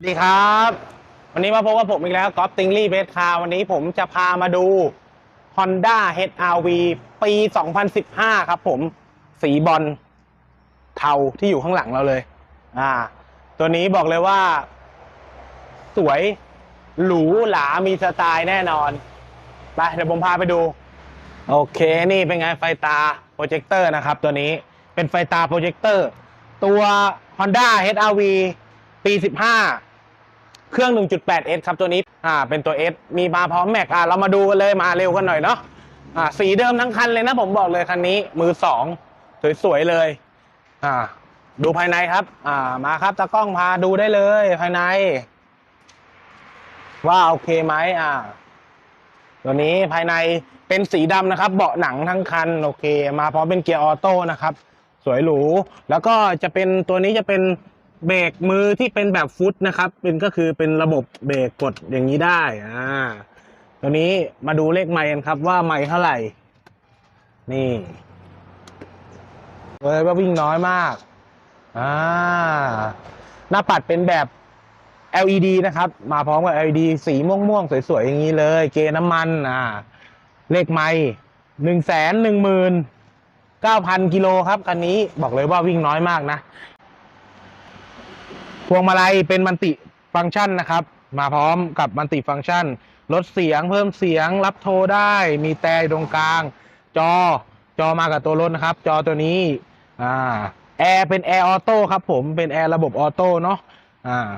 สวัสดีครับ วันนี้มาพบกับผมอีกแล้วก๊อฟติงลี่เบสคาวันนี้ผมจะพามาดู Honda HRV ปี 2015 ครับผมสีบอลเทาที่อยู่ข้างหลังเราเลย อ่า ตัวนี้บอกเลยว่า สวยหรูหรามีสไตล์แน่นอน ไปเดี๋ยวผมพาไปดู โอเคนี่เป็นไงไฟตาโปรเจคเตอร์นะครับ ตัวนี้เป็นไฟตาโปรเจคเตอร์ตัว Honda HRV ปี 15 เครื่อง 1.8S ครับตัวนี้อ่าเป็นตัว S มีมาพร้อมแม็กอ่าเรามาดูกันเลยมาเร็วกันหน่อยเนาะอ่าสีเดิมทั้งคันเลยนะผมบอกเลยคันนี้มือสองสวยๆเลยอ่าดูภายในครับ อ่ามาครับตากล้องพาดูได้เลยภายใน ว่าโอเคไหมอ่า ตัวนี้ภายในเป็นสีดำนะครับ เบาะหนังทั้งคันโอเค มาพร้อมเป็นเกียร์ออโต้นะครับ สวยหรูแล้วก็จะเป็นตัวนี้จะเป็น เบรกมือที่เป็นแบบฟุตนะครับ เป็นก็คือเป็นระบบเบรกกดอย่างนี้ได้อ่าตัวนี้มาดูเลขไมค์กันครับว่าไมค์เท่าไหร่ นี่เลยว่าวิ่งน้อยมากอ่าหน้าปัดเป็นแบบ LED นะครับ มาพร้อมกับ LED สีม่วงๆ สวยๆ อย่างนี้เลย เกน้ำมันอ่าเลขไมล์หนึ่งแสนหนึ่งหมื่นเก้าพันกิโลครับคันนี้บอกเลยว่าวิ่งน้อยมากนะ พวงมาลัยเป็นมันติฟังก์ชันนะครับ มาพร้อมกับมันติฟังก์ชัน ลดเสียงเพิ่มเสียงรับโทรได้ มีแต่ตรงกลาง จอจอมากับตัวรถนะครับ จอตัวนี้อ่าแอร์เป็นแอร์ออโต้ครับผมเป็นแอร์ระบบออโต้เนาะอ่า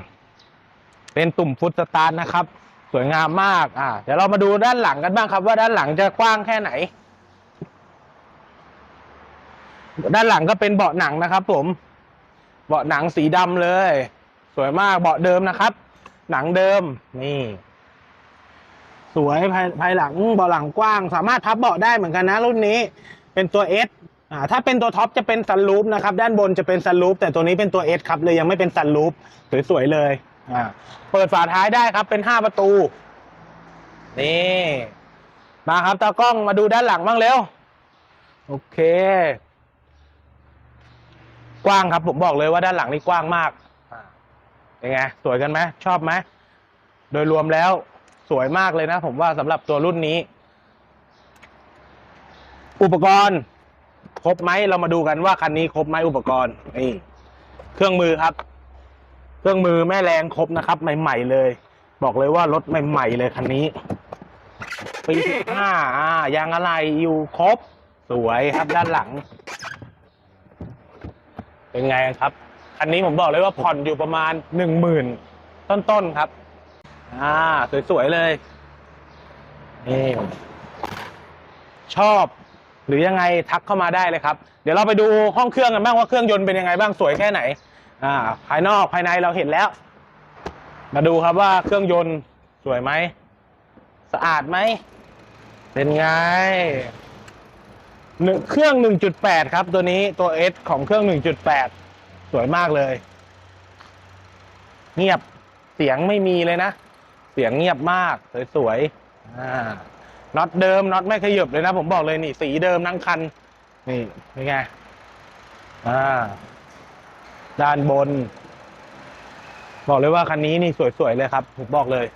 เป็นตุ่มฟุตสตาร์ทนะครับ สวยงามมากอ่าเดี๋ยวเรามาดูด้านหลังกันบ้างครับ ว่าด้านหลังจะกว้างแค่ไหน ด้านหลังก็เป็นเบาะหนังนะครับ ผม เบาะหนังสีดำเลย สวยมากเบาะเดิมนะครับ หนังเดิมนี่ สวยภายภายหลังเบาะหลังกว้าง สามารถพับเบาะได้เหมือนกันนะรุ่นนี้ เป็นตัว S อ่าถ้าเป็นตัวท็อปจะเป็นซันรูฟนะครับ ด้านบนจะเป็นซันรูฟแต่ตัวนี้เป็นตัว S ครับเลยยังไม่เป็นซันรูฟสวยๆเลยอ่าเปิดฝาท้ายได้ครับ เป็นห้าประตู นี่มาครับตากล้องมาดูด้านหลังบ้างเร็ว โอเค กว้างครับผมบอกเลยว่าด้านหลังนี่กว้างมาก เป็นไงสวยกันไหมชอบไหมโดยรวมแล้วสวยมากเลยนะ ผมว่าสำหรับตัวรุ่นนี้ อุปกรณ์ ครบไหมเรามาดูกันว่าคันนี้ครบไหมอุปกรณ์นี่เครื่องมือครับ เครื่องมือแม่แรงครบนะครับ ใหม่ ๆ เลย บอกเลยว่ารถใหม่ ๆ เลยคันนี้ปีสิบห้าอ่ายางอะไรอยู่ครบ สวยครับด้านหลัง เป็นไงครับ คันนี้ผมบอกเลยว่าผ่อนอยู่ประมาณหนึ่งหมื่นต้นๆครับ อ่า สวยๆเลยนี่ชอบหรือยังไงทักเข้ามาได้เลยครับ เดี๋ยวเราไปดูห้องเครื่องกันบ้างว่าเครื่องยนต์เป็นยังไงบ้างสวยแค่ไหน อ่า ภายนอกภายในเราเห็นแล้ว มาดูครับว่าเครื่องยนต์สวยไหมสะอาดไหมเป็นไงหนึ่งเครื่อง 1.8 ครับ ตัวนี้ตัว S ของเครื่อง 1.8 สวยมากเลย เงียบเสียงไม่มีเลยนะ เสียงเงียบมาก สวยๆน็อตเดิมน็อตไม่ขยับเลยนะ ผมบอกเลยนี่ สีเดิมทั้งคัน นี่เป็นไงอ่าด้านบน บอกเลยว่าคันนี้นี่สวยๆเลยครับ ผมบอกเลย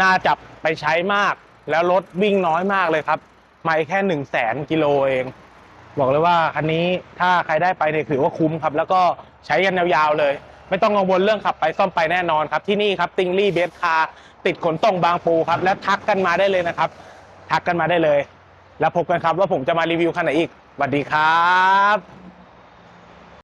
น่าจับไปใช้มาก แล้วรถวิ่งน้อยมากเลยครับ ไม่แค่หนึ่งแสนกิโลเอง บอกเลยว่าคันนี้ถ้าใครได้ไปเนี่ยถือว่าคุ้มครับ แล้วก็ใช้กันยาวๆเลย ไม่ต้องกังวลเรื่องขับไปซ่อมไปแน่นอนครับที่นี่ครับติงลี่เบสคาติดขนส่งบางปูครับ และทักกันมาได้เลยนะครับ ทักกันมาได้เลย แล้วพบกันครับว่าผมจะมารีวิวคันไหนอีกสวัสดีครับ